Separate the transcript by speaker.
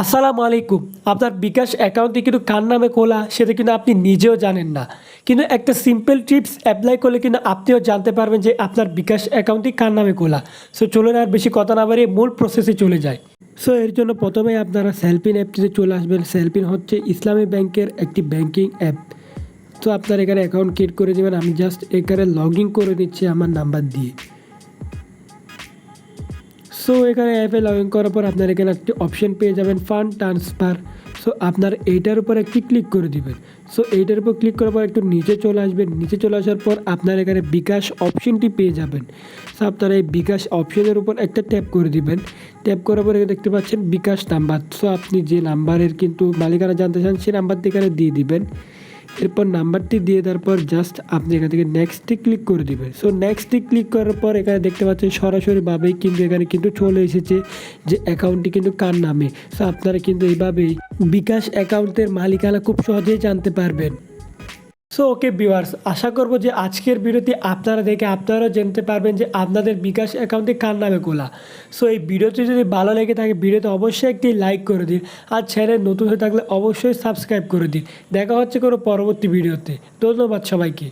Speaker 1: আসসালামু আলাইকুম। আপনার বিকাশ অ্যাকাউন্টটি কিন্তু কার নামে খোলা, সেটা কিন্তু আপনি নিজেও জানেন না। কিন্তু একটা সিম্পল টিপস অ্যাপ্লাই করলে কিন্তু আপনিও জানতে পারবেন যে আপনার বিকাশ অ্যাকাউন্টটি কার নামে খোলা। সো চলুন আর বেশি কথা না বাড়িয়ে মূল প্রসেসে চলে যায় সো এর জন্য প্রথমে আপনারা সেলফিন অ্যাপটিতে চলে আসবেন। সেলফিন হচ্ছে ইসলামী ব্যাংকের একটি ব্যাংকিং অ্যাপ তো আপনার এখানে অ্যাকাউন্ট ক্রিয়েট করে দেবেন। আমি জাস্ট এখানে লগ ইন করে দিচ্ছি আমার নাম্বার দিয়ে। সো এখানে অ্যাপে লগ ইন করার পর আপনার এখানে একটি অপশন পেয়ে যাবেন ফান্ড ট্রান্সফার সো আপনার এইটার উপর একটি ক্লিক করে দিবেন। সো এইটার উপর ক্লিক করার পর একটু নিচে চলে আসবেন। নিচে চলে আসার পর আপনার এখানে বিকাশ অপশনটি পেয়ে যাবেন। সো আপনারা এই বিকাশ অপশনের উপর একটা ট্যাপ করে দিবেন। ট্যাপ করার পরে দেখতে পাচ্ছেন বিকাশ নাম্বার সো আপনি যে নাম্বারের কিন্তু মালিকানা জানতে চান, সেই নাম্বারটি এখানে দিয়ে দিবেন। এরপর নাম্বারটি দিয়ে তারপর জাস্ট আপনি এখান থেকে নেক্সটে ক্লিক করে দিবেন। সো নেক্সটে ক্লিক করার পর এখানে দেখতে পাচ্ছেন সরাসরিভাবেই কিন্তু এখানে কিন্তু চলে এসেছে যে অ্যাকাউন্টটি কিন্তু কার নামে। সো আপনারা কিন্তু এইভাবেই বিকাশ অ্যাকাউন্টের মালিকানা খুব সহজেই জানতে পারবেন। সো ওকে বিওয়ার্স আশা করব যে আজকের ভিডিওতে আপনারা দেখে আপনারাও জানতে পারবেন যে আপনাদের বিকাশ অ্যাকাউন্টে কার নামে খোলা। সো এই ভিডিওটি যদি ভালো লেগে থাকে, ভিডিওতে অবশ্যই একটি লাইক করে দিন আর চ্যানেল নতুন হয়ে থাকলে অবশ্যই সাবস্ক্রাইব করে দিন। দেখা হচ্ছে কোনো পরবর্তী ভিডিওতে। ধন্যবাদ সবাইকে।